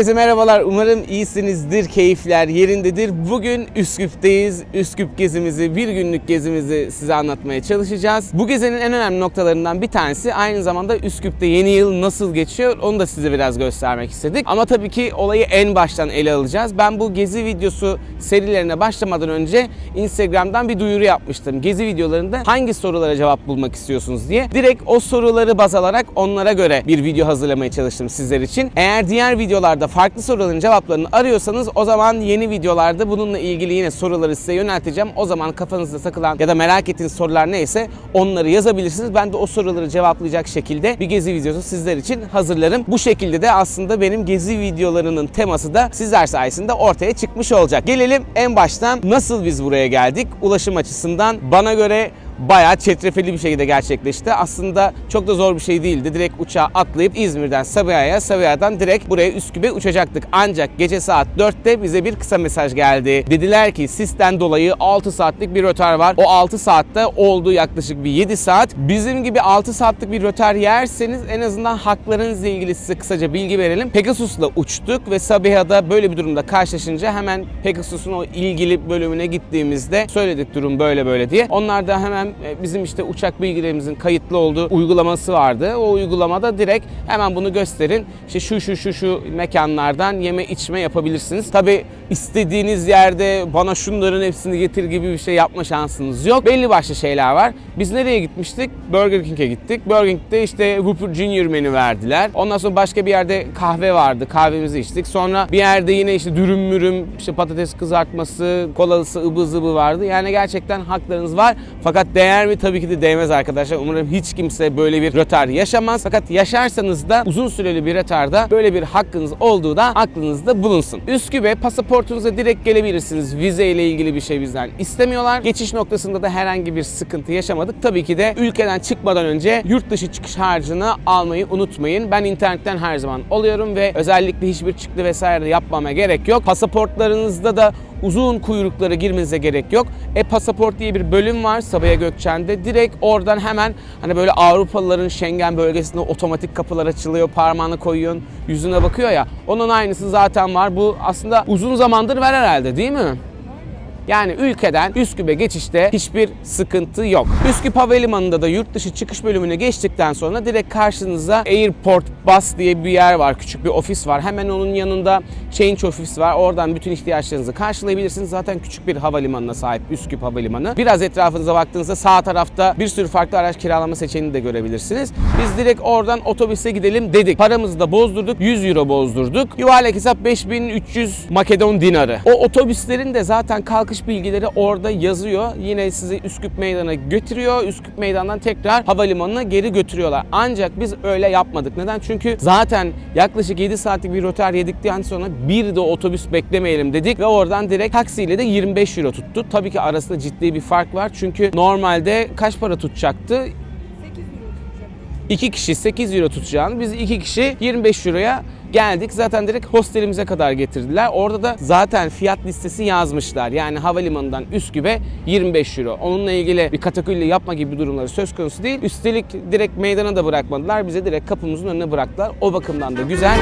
Herkese merhabalar. Umarım iyisinizdir, keyifler yerindedir. Bugün Üsküp'teyiz. Üsküp gezimizi, bir günlük gezimizi size anlatmaya çalışacağız. Bu gezinin en önemli noktalarından bir tanesi aynı zamanda Üsküp'te yeni yıl nasıl geçiyor onu da size biraz göstermek istedik. Ama tabii ki olayı en baştan ele alacağız. Ben bu gezi videosu serilerine başlamadan önce Instagram'dan bir duyuru yapmıştım. Gezi videolarında hangi sorulara cevap bulmak istiyorsunuz diye. Direkt o soruları baz alarak onlara göre bir video hazırlamaya çalıştım sizler için. Eğer diğer videolarda farklı soruların cevaplarını arıyorsanız o zaman yeni videolarda bununla ilgili yine soruları size yönelteceğim. O zaman kafanızda takılan ya da merak ettiğiniz sorular neyse onları yazabilirsiniz. Ben de o soruları cevaplayacak şekilde bir gezi videosu sizler için hazırlarım. Bu şekilde de aslında benim gezi videolarının teması da sizler sayesinde ortaya çıkmış olacak. Gelelim en baştan nasıl biz buraya geldik? Ulaşım açısından bana göre bayağı çetrefilli bir şekilde gerçekleşti. Aslında çok da zor bir şey değildi. Direkt uçağa atlayıp İzmir'den Sabiha'ya, Sabiha'dan direkt buraya Üsküp'e uçacaktık. Ancak gece saat 4'te bize bir kısa mesaj geldi. Dediler ki sistem dolayı 6 saatlik bir rötar var. O 6 saatte oldu yaklaşık bir 7 saat. Bizim gibi 6 saatlik bir rötar yerseniz en azından haklarınızla ilgili size kısaca bilgi verelim. Pegasus'la uçtuk ve Sabiha'da böyle bir durumda karşılaşınca hemen Pegasus'un o ilgili bölümüne gittiğimizde söyledik durum böyle böyle diye. Onlar da hemen bizim işte uçak bilgilerimizin kayıtlı olduğu uygulaması vardı. O uygulamada direkt hemen bunu gösterin. İşte şu şu şu şu mekanlardan yeme içme yapabilirsiniz. Tabi istediğiniz yerde bana şunların hepsini getir gibi bir şey yapma şansınız yok. Belli başlı şeyler var. Biz nereye gitmiştik? Burger King'e gittik. Burger King'de işte Whopper Junior menü verdiler. Ondan sonra başka bir yerde kahve vardı. Kahvemizi içtik. Sonra bir yerde yine işte dürüm mürüm, işte patates kızartması, kolalısı ıbı vardı. Yani gerçekten haklarınız var. Fakat değer mi? Tabii ki de değmez arkadaşlar. Umarım hiç kimse böyle bir rötar yaşamaz. Fakat yaşarsanız da uzun süreli bir rötarda böyle bir hakkınız olduğu da aklınızda bulunsun. Üsküp'e pasaportunuza direkt gelebilirsiniz. Vize ile ilgili bir şey bizden istemiyorlar. Geçiş noktasında da herhangi bir sıkıntı yaşamadık. Tabii ki de ülkeden çıkmadan önce yurt dışı çıkış harcını almayı unutmayın. Ben internetten her zaman oluyorum ve özellikle hiçbir çıktı vesaire yapmama gerek yok. Pasaportlarınızda da uzun kuyruklara girmenize gerek yok. E-pasaport diye bir bölüm var Sabiha Gökçen'de. Direkt oradan hemen hani böyle Avrupalıların Schengen bölgesinde otomatik kapılar açılıyor. Parmağını koyuyorsun, yüzüne bakıyor ya. Onun aynısı zaten var. Bu aslında uzun zamandır var herhalde değil mi? Yani ülkeden Üsküp'e geçişte hiçbir sıkıntı yok. Üsküp Havalimanı'nda da yurt dışı çıkış bölümüne geçtikten sonra direkt karşınıza Airport Bus diye bir yer var. Küçük bir ofis var. Hemen onun yanında Change Office var. Oradan bütün ihtiyaçlarınızı karşılayabilirsiniz. Zaten küçük bir havalimanına sahip Üsküp Havalimanı. Biraz etrafınıza baktığınızda sağ tarafta bir sürü farklı araç kiralama seçeneğini de görebilirsiniz. Biz direkt oradan otobüse gidelim dedik. Paramızı da bozdurduk. 100 euro bozdurduk. Yuvarlak hesap 5300 Makedon dinarı. O otobüslerin de zaten kalkış bilgileri orada yazıyor. Yine sizi Üsküp Meydanı'na götürüyor. Üsküp Meydanı'ndan tekrar havalimanına geri götürüyorlar. Ancak biz öyle yapmadık. Neden? Çünkü zaten yaklaşık 7 saatlik bir rotar yedikten sonra bir de otobüs beklemeyelim dedik ve oradan direkt taksiyle de 25 euro tuttu. Tabii ki arasında ciddi bir fark var. Çünkü normalde kaç para tutacaktı? 2 kişi 8 euro tutacağını biz 2 kişi 25 euroya geldik. Zaten direkt hostelimize kadar getirdiler. Orada da zaten fiyat listesi yazmışlar. Yani havalimanından Üsküp'e 25 euro. Onunla ilgili bir katakulli yapma gibi durumları söz konusu değil. Üstelik direkt meydana da bırakmadılar. Bize direkt kapımızın önüne bıraktılar. O bakımdan da güzel.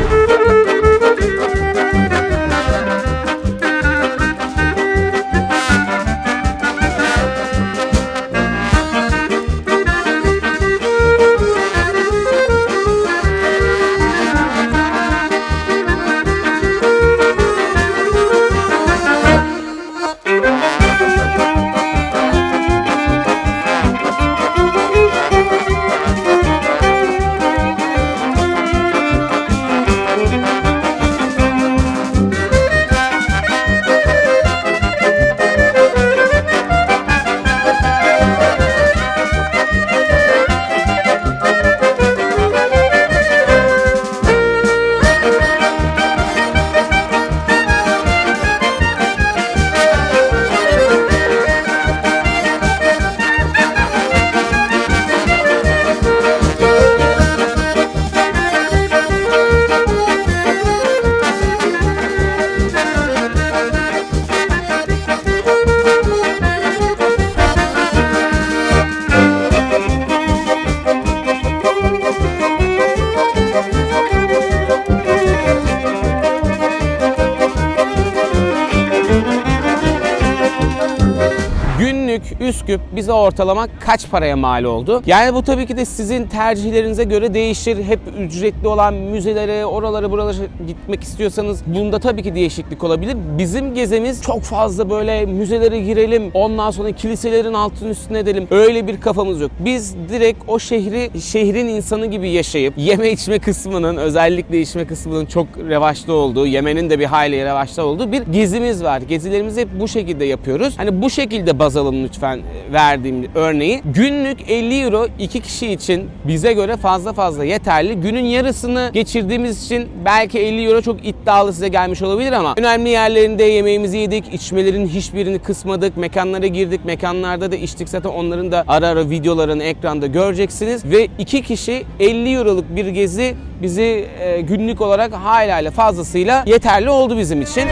Üsküp bize ortalama kaç paraya mal oldu? Yani bu tabii ki de sizin tercihlerinize göre değişir. Hep ücretli olan müzelere, oralara buralara gitmek istiyorsanız bunda tabii ki değişiklik olabilir. Bizim gezemiz çok fazla böyle müzelere girelim, ondan sonra kiliselerin altın üstüne edelim. Öyle bir kafamız yok. Biz direkt o şehri, şehrin insanı gibi yaşayıp yeme içme kısmının, özellikle içme kısmının çok revaçta olduğu, yemenin de bir hayli revaçta olduğu bir gezimiz var. Gezilerimizi hep bu şekilde yapıyoruz. Hani bu şekilde baz alın lütfen verdiğim örneği. Günlük 50 euro iki kişi için bize göre fazla fazla yeterli. Günün yarısını geçirdiğimiz için belki 50 euro çok iddialı size gelmiş olabilir ama önemli yerlerinde yemeğimizi yedik, içmelerin hiçbirini kısmadık, mekanlara girdik, mekanlarda da içtik zaten onların da ara ara videolarını ekranda göreceksiniz ve iki kişi 50 euroluk bir gezi bizi e, günlük olarak hala fazlasıyla yeterli oldu bizim için.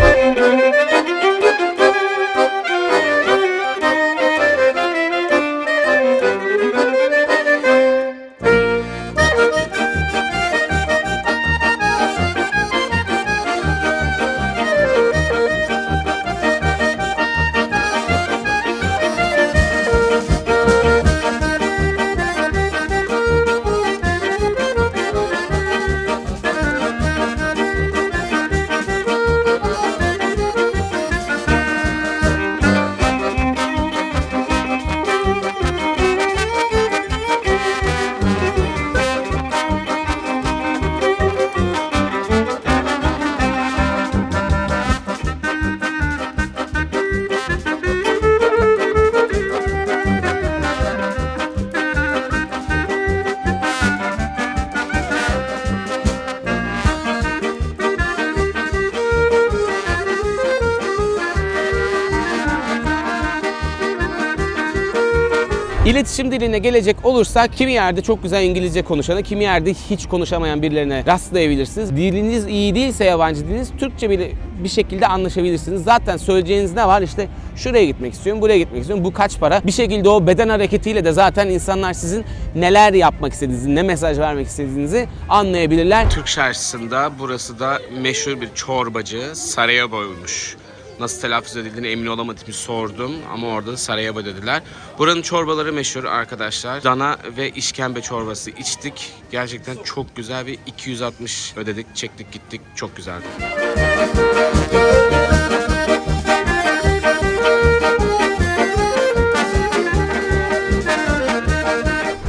İletişim diline gelecek olursak kimi yerde çok güzel İngilizce konuşana, kimi yerde hiç konuşamayan birilerine rastlayabilirsiniz. Diliniz iyi değilse yabancı diliniz Türkçe bile bir şekilde anlaşabilirsiniz. Zaten söyleyeceğiniz ne var? İşte şuraya gitmek istiyorum, buraya gitmek istiyorum. Bu kaç para? Bir şekilde o beden hareketiyle de zaten insanlar sizin neler yapmak istediğinizi, ne mesaj vermek istediğinizi anlayabilirler. Türk şarkısında burası da meşhur bir çorbacı Sarajevo'ymuş. Nasıl telaffuz edildiğini emin olamadım sordum ama orada da Sarajevo dediler. Buranın çorbaları meşhur arkadaşlar. Dana ve işkembe çorbası içtik. Gerçekten çok güzel bir 260 ödedik, çektik gittik. Çok güzeldi.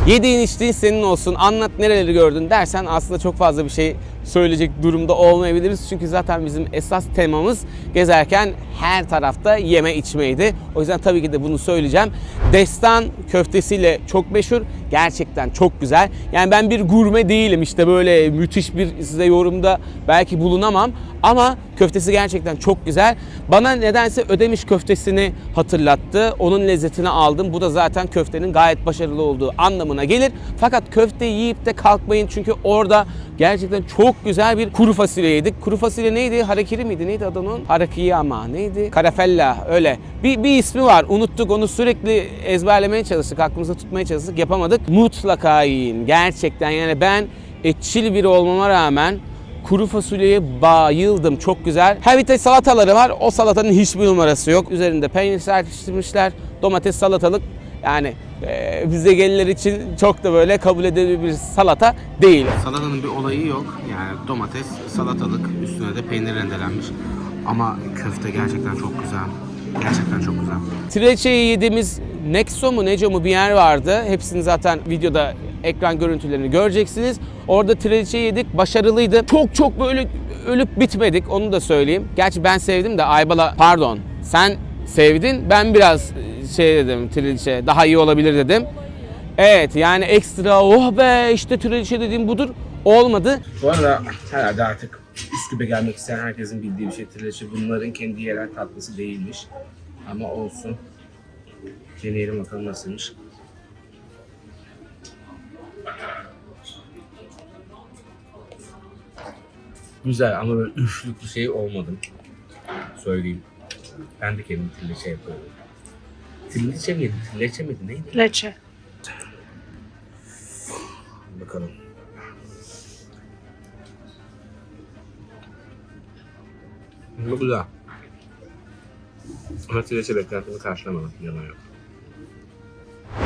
Yediğin içtiğin senin olsun. Anlat nereleri gördün dersen aslında çok fazla bir şey söyleyecek durumda olmayabiliriz. Çünkü zaten bizim esas temamız gezerken her tarafta yeme içmeydi. O yüzden tabii ki de bunu söyleyeceğim. Destan köftesiyle çok meşhur. Gerçekten çok güzel. Yani ben bir gurme değilim. İşte böyle müthiş bir size yorumda belki bulunamam. Ama köftesi gerçekten çok güzel. Bana nedense ödemiş köftesini hatırlattı. Onun lezzetini aldım. Bu da zaten köftenin gayet başarılı olduğu anlamına gelir. Fakat köfte yiyip de kalkmayın. Çünkü orada gerçekten çok güzel bir kuru fasulye yedik. Kuru fasulye neydi? Harakiri miydi? Neydi adı onun? Harakiyi ama neydi? Karafella öyle. Bir, bir ismi var. Unuttuk. Onu sürekli ezberlemeye çalıştık. Aklımıza tutmaya çalıştık. Yapamadık. Mutlaka yiyin. Gerçekten yani ben etçil biri olmama rağmen Kuru fasulyeye bayıldım. Çok güzel. Her bir de salataları var. O salatanın hiçbir numarası yok. Üzerinde peynir serpiştirmişler. Domates, salatalık. Yani e, bize gelinler için çok da böyle kabul edilebilir bir salata değil. Salatanın bir olayı yok. Yani domates, salatalık, üstüne de peynir rendelenmiş. Ama köfte gerçekten çok güzel. Gerçekten çok güzel. Trileçe'yi yediğimiz Nexo mu Neco mu bir yer vardı. Hepsini zaten videoda ekran görüntülerini göreceksiniz. Orada trileçe yedik. Başarılıydı. Çok çok böyle ölüp bitmedik. Onu da söyleyeyim. Gerçi ben sevdim de Aybala pardon. Sen sevdin. Ben biraz şey dedim trileçe daha iyi olabilir dedim. Evet yani ekstra oh be işte trileçe dediğim budur. Olmadı. Bu arada herhalde artık Üsküp'e gelmek isteyen herkesin bildiği bir şey. Trileçe bunların kendi yerel tatlısı değilmiş. Ama olsun. Deneyelim bakalım nasılmış. Güzel ama böyle üçlük bir şey olmadım. Söyleyeyim. Ben de kendim trileçe yapıyorum. Trileçe miydi? Trileçe miydi? Neydi? Leçe. Bakalım. Bu güzel. Ama trileçe beklentimi karşılamadı. Yalan yok.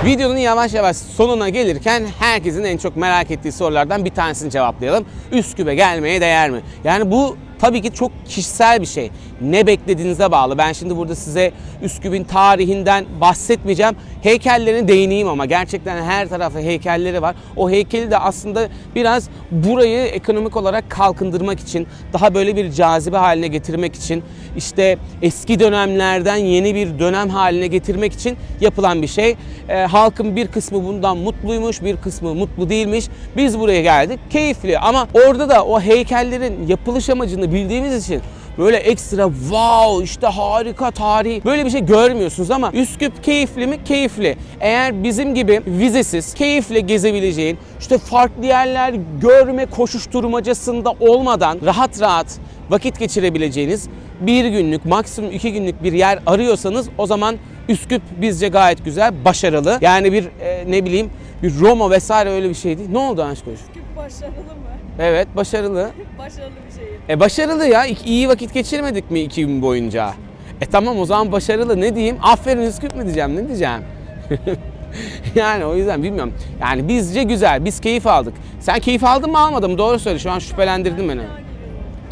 Videonun yavaş yavaş sonuna gelirken herkesin en çok merak ettiği sorulardan bir tanesini cevaplayalım. Üsküp'e gelmeye değer mi? Yani bu tabii ki çok kişisel bir şey. Ne beklediğinize bağlı. Ben şimdi burada size Üsküp'ün tarihinden bahsetmeyeceğim. Heykellerine değineyim ama gerçekten her tarafta heykelleri var. O heykeli de aslında biraz burayı ekonomik olarak kalkındırmak için, daha böyle bir cazibe haline getirmek için, işte eski dönemlerden yeni bir dönem haline getirmek için yapılan bir şey. Ee, halkın bir kısmı bundan mutluymuş, bir kısmı mutlu değilmiş. Biz buraya geldik. Keyifli ama orada da o heykellerin yapılış amacını bildiğimiz için böyle ekstra wow işte harika tarih böyle bir şey görmüyorsunuz ama Üsküp keyifli mi? Keyifli. Eğer bizim gibi vizesiz keyifle gezebileceğin işte farklı yerler görme koşuşturmacasında olmadan rahat rahat vakit geçirebileceğiniz bir günlük maksimum iki günlük bir yer arıyorsanız o zaman Üsküp bizce gayet güzel, başarılı. Yani bir e, ne bileyim bir Roma vesaire öyle bir şey değil. Ne oldu Aşkoş? Üsküp başarılı? Evet başarılı. Başarılı bir şehir. E başarılı ya. İ- iyi vakit geçirmedik mi iki gün boyunca? E tamam o zaman başarılı. Ne diyeyim? Aferin Üsküp mü diyeceğim? Ne diyeceğim? yani o yüzden bilmiyorum. Yani bizce güzel. Biz keyif aldık. Sen keyif aldın mı almadın mı? Doğru söyle. Şu an şüphelendirdin beni.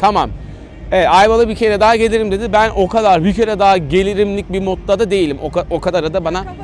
Tamam. Evet, Ayvalı bir kere daha gelirim dedi. Ben o kadar bir kere daha gelirimlik bir modda da değilim. O, ka- o kadarı da bana Kafa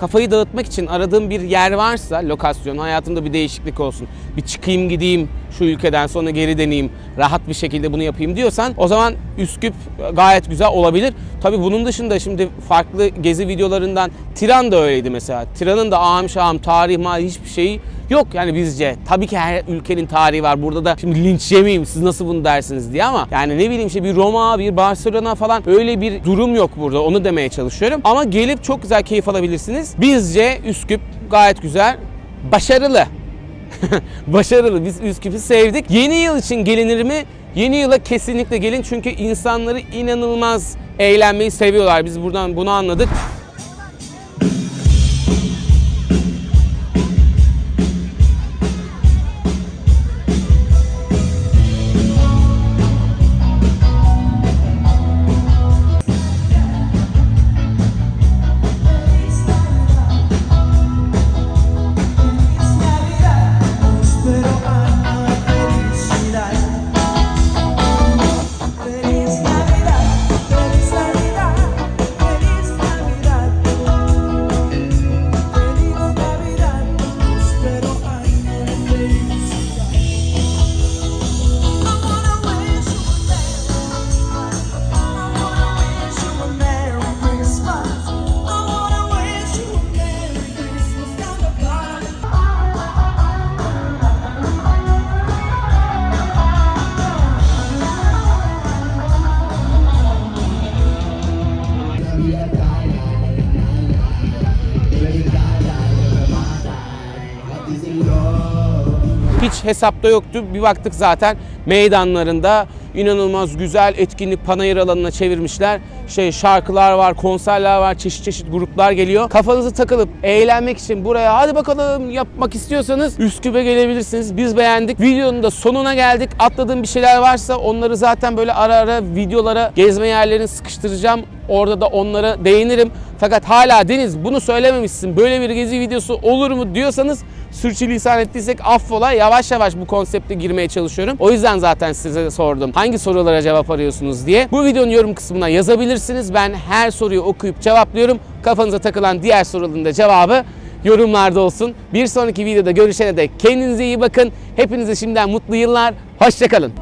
kafayı dağıtmak için aradığım bir yer varsa lokasyon hayatımda bir değişiklik olsun. Bir çıkayım gideyim şu ülkeden sonra geri deneyeyim. Rahat bir şekilde bunu yapayım diyorsan o zaman Üsküp gayet güzel olabilir. Tabi bunun dışında şimdi farklı gezi videolarından Tiran da öyleydi mesela. Tiran'ın da ağam şahım tarih mali hiçbir şeyi yok yani bizce. Tabii ki her ülkenin tarihi var. Burada da şimdi linç yemeyeyim siz nasıl bunu dersiniz diye ama yani ne bileyim işte bir Roma, bir Barcelona falan öyle bir durum yok burada. Onu demeye çalışıyorum. Ama gelip çok güzel keyif alabilirsiniz. Bizce Üsküp gayet güzel, başarılı. başarılı. Biz Üsküp'ü sevdik. Yeni yıl için gelinir mi? Yeni yıla kesinlikle gelin çünkü insanları inanılmaz eğlenmeyi seviyorlar. Biz buradan bunu anladık. Hesapta yoktu. Bir baktık zaten meydanlarında inanılmaz güzel etkinlik panayır alanına çevirmişler. Şey şarkılar var, konserler var, çeşit çeşit gruplar geliyor. Kafanızı takılıp eğlenmek için buraya hadi bakalım yapmak istiyorsanız Üsküp'e gelebilirsiniz. Biz beğendik. Videonun da sonuna geldik. Atladığım bir şeyler varsa onları zaten böyle ara ara videolara gezme yerlerini sıkıştıracağım. Orada da onlara değinirim. Fakat hala Deniz bunu söylememişsin. Böyle bir gezi videosu olur mu diyorsanız sürçülisan ettiysek affola yavaş yavaş bu konsepte girmeye çalışıyorum. O yüzden zaten size sordum. Hangi sorulara cevap arıyorsunuz diye. Bu videonun yorum kısmına yazabilirsiniz. Ben her soruyu okuyup cevaplıyorum. Kafanıza takılan diğer soruların da cevabı yorumlarda olsun. Bir sonraki videoda görüşene dek kendinize iyi bakın. Hepinize şimdiden mutlu yıllar. Hoşçakalın.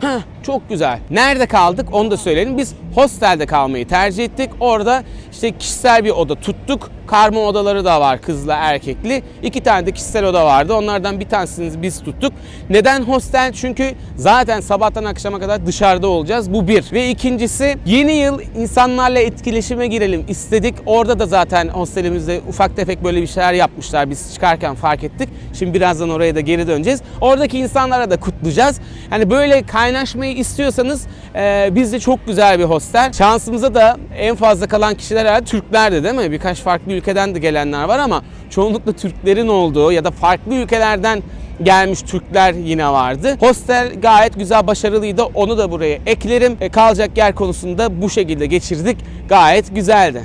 Heh, çok güzel. Nerede kaldık onu da söyleyelim. Biz hostelde kalmayı tercih ettik. Orada işte kişisel bir oda tuttuk. Karma odaları da var kızla erkekli. İki tane de kişisel oda vardı. Onlardan bir tanesini biz tuttuk. Neden hostel? Çünkü zaten sabahtan akşama kadar dışarıda olacağız. Bu bir. Ve ikincisi yeni yıl insanlarla etkileşime girelim istedik. Orada da zaten hostelimizde ufak tefek böyle bir şeyler yapmışlar. Biz çıkarken fark ettik. Şimdi birazdan oraya da geri döneceğiz. Oradaki insanlara da kutlayacağız. Yani böyle kaynaşmayı istiyorsanız e, bizde çok güzel bir hostel. Şansımıza da en fazla kalan kişiler herhalde Türklerdi değil mi? Birkaç farklı ülkeden de gelenler var ama çoğunlukla Türklerin olduğu ya da farklı ülkelerden gelmiş Türkler yine vardı. Hostel gayet güzel, başarılıydı. Onu da buraya eklerim. E, kalacak yer konusunda bu şekilde geçirdik. Gayet güzeldi.